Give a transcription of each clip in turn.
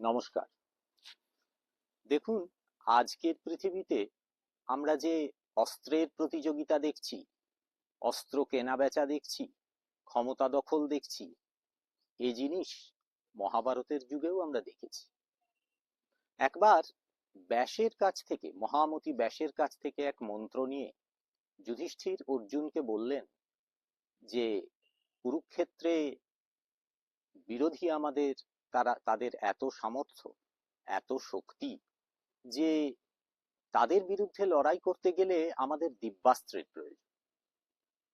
নমস্কার। দেখুন, আজকের পৃথিবীতে আমরা যে অস্ত্রের প্রতিযোগিতা দেখছি, অস্ত্র কেনা বেচা দেখছি, ক্ষমতা দখল দেখছি, এ জিনিস মহাভারতের যুগেও আমরা দেখেছি। একবার ব্যাসের কাছ থেকে, মহামতি ব্যাসের কাছ থেকে এক মন্ত্র নিয়ে যুধিষ্ঠির অর্জুনকে বললেন যে, কুরুক্ষেত্রে বিরোধী আমাদের তারা, তাদের এত সামর্থ্য, এত শক্তি যে তাদের বিরুদ্ধে লড়াই করতে গেলে আমাদের দিব্যাস্ত্রের প্রয়োজন।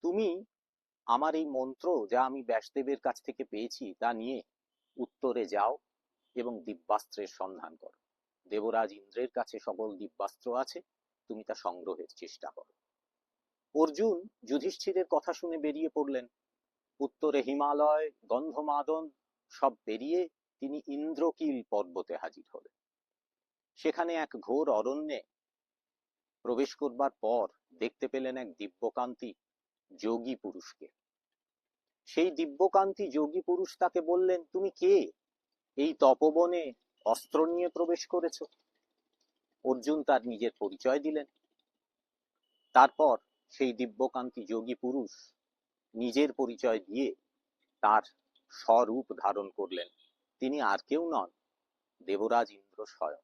তুমি আমার এই মন্ত্র যা আমি ব্যাসদেবের কাছ থেকে পেয়েছি তা নিয়ে উত্তরে যাও এবং দিব্যাস্ত্রের সন্ধান করো। দেবরাজ ইন্দ্রের কাছে সকল দিব্যাস্ত্র আছে, তুমি তা সংগ্রহের চেষ্টা করো। অর্জুন যুধিষ্ঠিরের কথা শুনে বেরিয়ে পড়লেন। উত্তরে হিমালয়, গন্ধমাদন সব পেরিয়ে তিনি ইন্দ্রকিল পর্বতে হাজির হলেন সেখানে এক ঘোর অরণ্যে প্রবেশ করবার পর দেখতে পেলেন এক দিব্যকান্তি যোগী পুরুষকে। সেই দিব্যকান্তি যোগী পুরুষ তাকে বললেন, তুমি কে? এই তপবনে অস্ত্র নিয়ে প্রবেশ করেছ? অর্জুন তার নিজের পরিচয় দিলেন। তারপর সেই দিব্যকান্তি যোগী পুরুষ নিজের পরিচয় দিয়ে তার স্বরূপ ধারণ করলেন। তিনি আর কেউ নন, দেবরাজ ইন্দ্র স্বয়ং।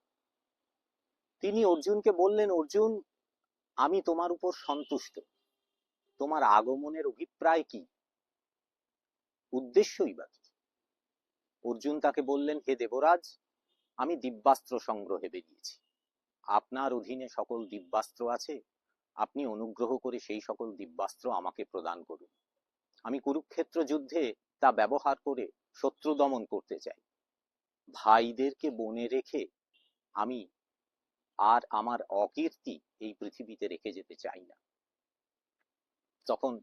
তিনি অর্জুনকে বললেন, অর্জুন, আমি তোমার উপর সন্তুষ্ট। তোমার আগমনের অভিপ্রায় কি? উদ্দেশ্যই বা অর্জুন তাকে বললেন, হে দেবরাজ, আমি দিব্যাস্ত্র সংগ্রহে বেরিয়েছি। আপনার অধীনে সকল দিব্যাস্ত্র আছে। আপনি অনুগ্রহ করে সেই সকল দিব্যাস্ত্র আমাকে প্রদান করুন। আমি কুরুক্ষেত্র যুদ্ধে তা ব্যবহার করে শত্রু দমন করতে চাই। ভাইদেরকে বনে রেখে আমি আর আমার অকীর্তি এই পৃথিবীতে রেখে যেতে চাই না। তখন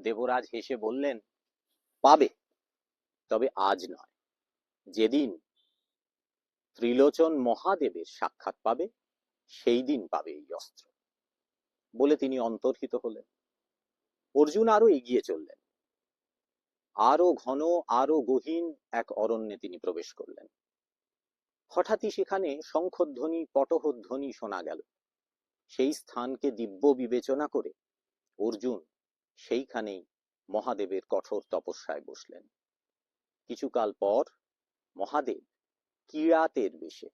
দেবরাজ হেসে বললেন, পাবে, তবে আজ নয়। যেদিন ত্রিলোচন মহাদেবের সাক্ষাৎ পাবে, সেই দিন পাবে এই অস্ত্র। বলে তিনি অন্তর্হিত হলেন। অর্জুন আরও এগিয়ে চললেন। আরও ঘন আরও গহীন এক অরণ্যে তিনি প্রবেশ করলেন। হঠাৎই সেখানে শঙ্খধ্বনি পটহধ্বনি শোনা গেল। সেই স্থানকে দিব্য বিবেচনা করে অর্জুন সেইখানেই মহাদেবের কঠোর তপস্যায় বসলেন। কিছুকাল পর মহাদেব কিরাতের বেশে।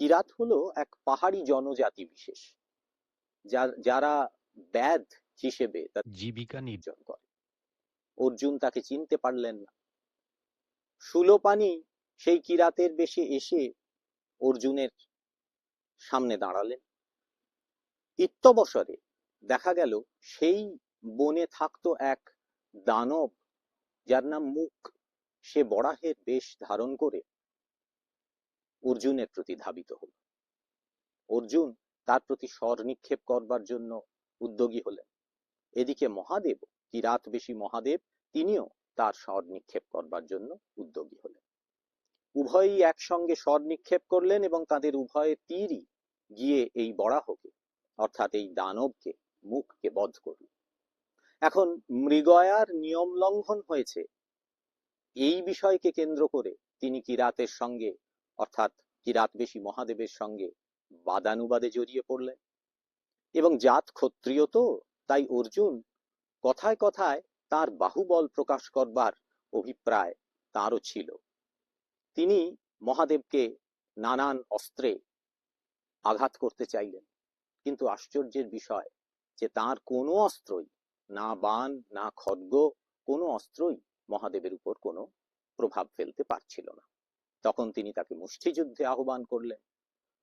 কিরাত হলো এক পাহাড়ি জনজাতি বিশেষ যারা ব্যাধ হিসেবে তার জীবিকা নির্জন করে। অর্জুন তাকে চিনতে পারলেন না। সুলোপানি সেই কিরাতের বেশে এসে অর্জুনের সামনে দাঁড়ালেন। ইত্যবসরে দেখা গেল, সেই বনে থাকতো এক দানব, যার নাম মুখ। সে বরাহের বেশ ধারণ করে অর্জুনের প্রতি ধাবিত হল। অর্জুন তার প্রতি স্বর নিক্ষেপ করবার জন্য উদ্যোগী হলেন। এদিকে মহাদেব, কিরাত বেশি মহাদেব তিনিও তার স্বর নিক্ষেপ করবার জন্য উদ্যোগী হলেন। উভয়ই একসঙ্গে স্বর নিক্ষেপ করলেন এবং তাদের উভয়ের তীরই গিয়ে এই বরাহকে, অর্থাৎ এই দানবকে, মুখকে বধ করল। এখন মৃগয়ার নিয়ম লঙ্ঘন হয়েছে। এই বিষয়কে কেন্দ্র করে তিনি কিরাতের সঙ্গে, অর্থাৎ কিরাতবেশী মহাদেবের সঙ্গে বাদানুবাদে জড়িয়ে পড়লেন। এবং জাত ক্ষত্রিয় তো, তাই অর্জুন কথায় কথায় তার বাহুবল প্রকাশ করবার অভিপ্রায় তারও ছিল। তিনি মহাদেবকে নানান অস্ত্রে আঘাত করতে চাইলেন, কিন্তু আশ্চর্যের বিষয় যে তার কোনো অস্ত্রই, না বাণ না খड्ग কোনো অস্ত্রই মহাদেবের উপর কোনো প্রভাব ফেলতে পারছিল না। তখন তিনি তাকে মুষ্টিযুদ্ধে আহ্বান করলেন।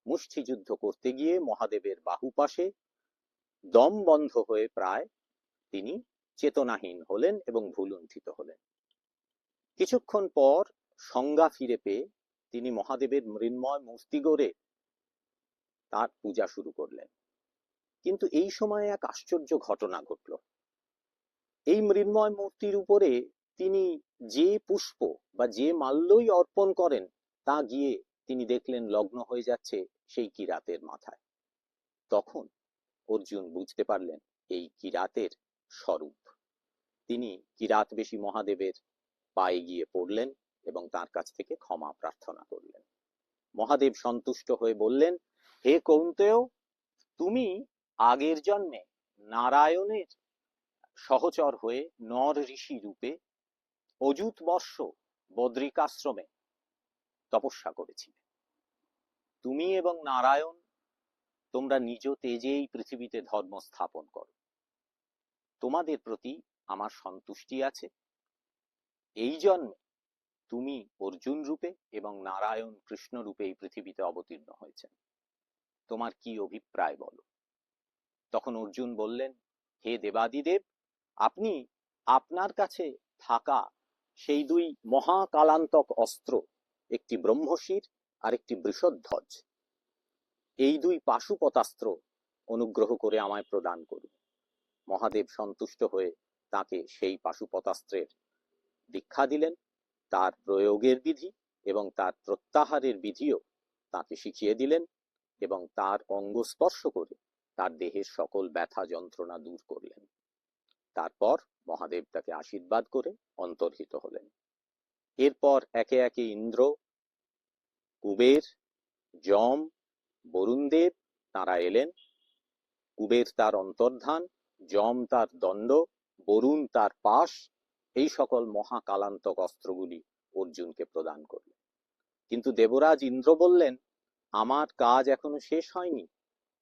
মুষ্টিযুদ্ধ করতে গিয়ে মহাদেবের বাহু পাশে দম বন্ধ হয়ে প্রায় তিনি চেতনাহীন হলেন এবং ভুলুণ্ঠিত হলেন। কিছুক্ষণ পর সংজ্ঞা ফিরে পেয়ে তিনি মহাদেবের মৃন্ময় মূর্তি গড়ে তার পূজা শুরু করলেন। কিন্তু এই সময়ে এক আশ্চর্য ঘটনা ঘটল। এই মৃন্ময় মূর্তির উপরে তিনি যে পুষ্প বা যে মাল্যই অর্পণ করেন, তা গিয়ে তিনি দেখলেন লগ্ন হয়ে যাচ্ছে সেই কিরাতের মাথায়। তখন অর্জুন বুঝতে পারলেন এই কিরাতের স্বরূপ। তিনি কিরাতবেশী মহাদেবের পায়ে গিয়ে পড়লেন এবং তার কাছ থেকে ক্ষমা প্রার্থনা করলেন? মহাদেব সন্তুষ্ট হয়ে বললেন, হে কৌন্তেয়, তুমি আগের জন্মে নারায়ণের সহচর হয়ে নর ঋষি রূপে অযুত বর্ষ বদ্রিকাশ্রমে তপস্যা করেছিলে। তুমি এবং নারায়ণ তোমরা নিজ তেজেই পৃথিবীতে ধর্ম স্থাপন করো। তোমাদের প্রতি আমার সন্তুষ্টি আছে। এই জন্মে তুমি অর্জুন রূপে এবং নারায়ণ কৃষ্ণ রূপে এই পৃথিবীতে অবতীর্ণ হয়েছেন। তোমার কি অভিপ্রায় বলো? তখন অর্জুন বললেন, হে দেবাদিদেব, আপনি আপনার কাছে থাকা সেই দুই মহাকালান্তক অস্ত্র, একটি ব্রহ্মশির আর একটি বৃষধ্বজ, এই দুই পাশুপতাস্ত্র অনুগ্রহ করে আমায় প্রদান করুন। মহাদেব সন্তুষ্ট হয়ে তাকে সেই পাশুপতাস্ত্রের দীক্ষা দিলেন, তার প্রয়োগের বিধি এবং তার প্রত্যাহারের বিধিও তাকে শিখিয়ে দিলেন এবং তার অঙ্গ স্পর্শ করে তার দেহের সকল ব্যথা যন্ত্রণা দূর করলেন। তারপর মহাদেব তাকে আশীর্বাদ করে অন্তর্হিত হলেন। এরপর একে একে ইন্দ্র, কুবের, যম, বরুণদেব তারা এলেন। কুবের তার অন্তর্ধান, যম তার দণ্ড বরুণ তার পাশ এই সকল মহাকালান্তক অস্ত্রগুলি অর্জুনকে প্রদান করলেন। কিন্তু দেবরাজ ইন্দ্র বললেন, আমার কাজ এখনও শেষ হয়নি,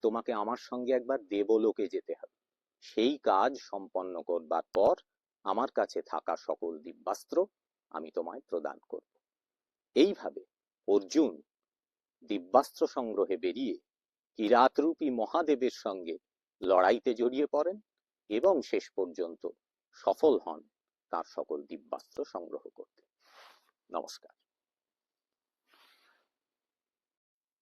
তোমাকে আমার সঙ্গে একবার দেবলোকে যেতে হবে। সেই কাজ সম্পন্ন করবার পর আমার কাছে থাকা সকল দিব্যাস্ত্র আমি তোমায় প্রদান করব। এইভাবে অর্জুন দিব্যাস্ত্র সংগ্রহে বেরিয়ে কিরাতরূপী মহাদেবের সঙ্গে লড়াইতে জড়িয়ে পড়েন। এবং শেষ পর্যন্ত সফল হন তার সকল দিব্যাস্ত্র সংগ্রহ করতে। নমস্কার।